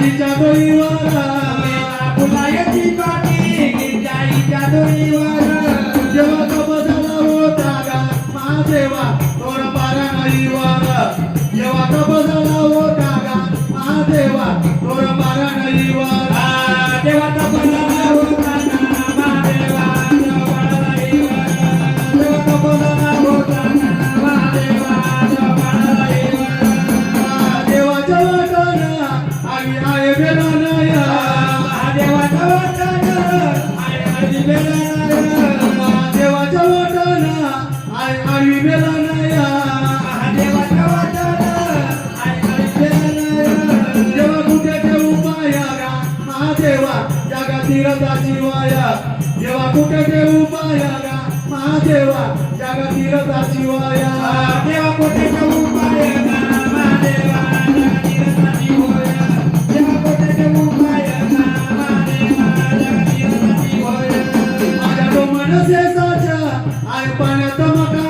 আমি যাবই देवा कुठे ठेवू पाया गा महादेवा जगतीरता शिवाया देवा कुठे ठेवू पाया गा महादेवा जगतीरता शिवाया देवा कुठे ठेवू पाया गा महादेवा जगतीरता शिवाया माझ्या तो मनसे साचा आय पाण्यात मका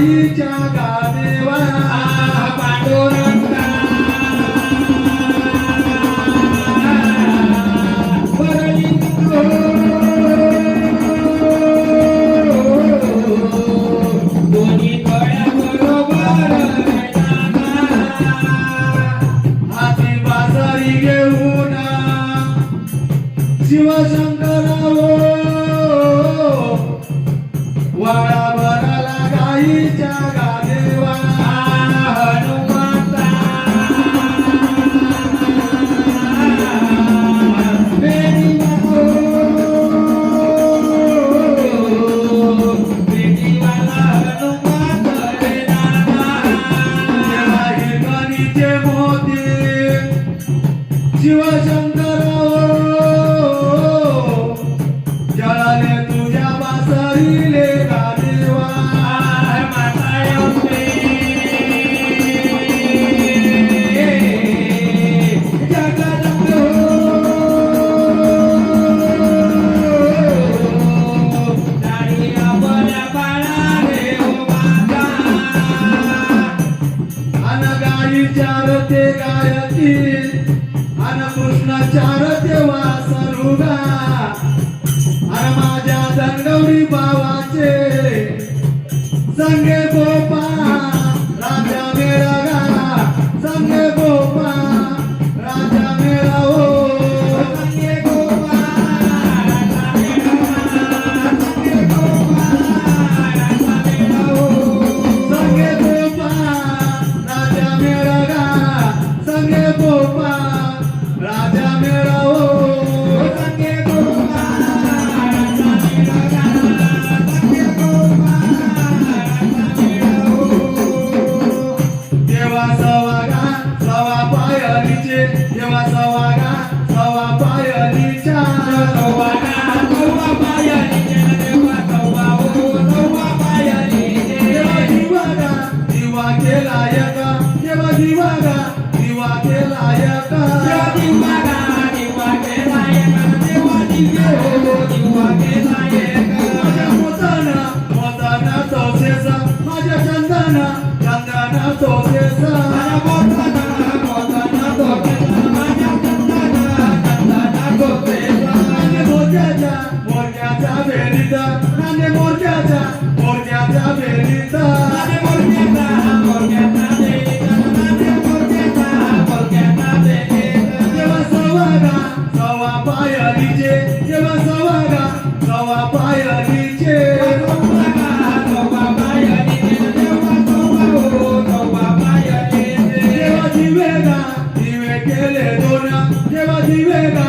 माईच्या गादेवा पांडुरा गायती अन कृष्णाचार देवा सरुगा अन माझ्या दंडवरी बाबाचे. संगे गोपा राजा मेळगा संगे गो पाहिजे जेव्हा सवागा नवा पायानीचे जेव्हा दिवेगा दिवे केले दोन जेव्हा दिवेगा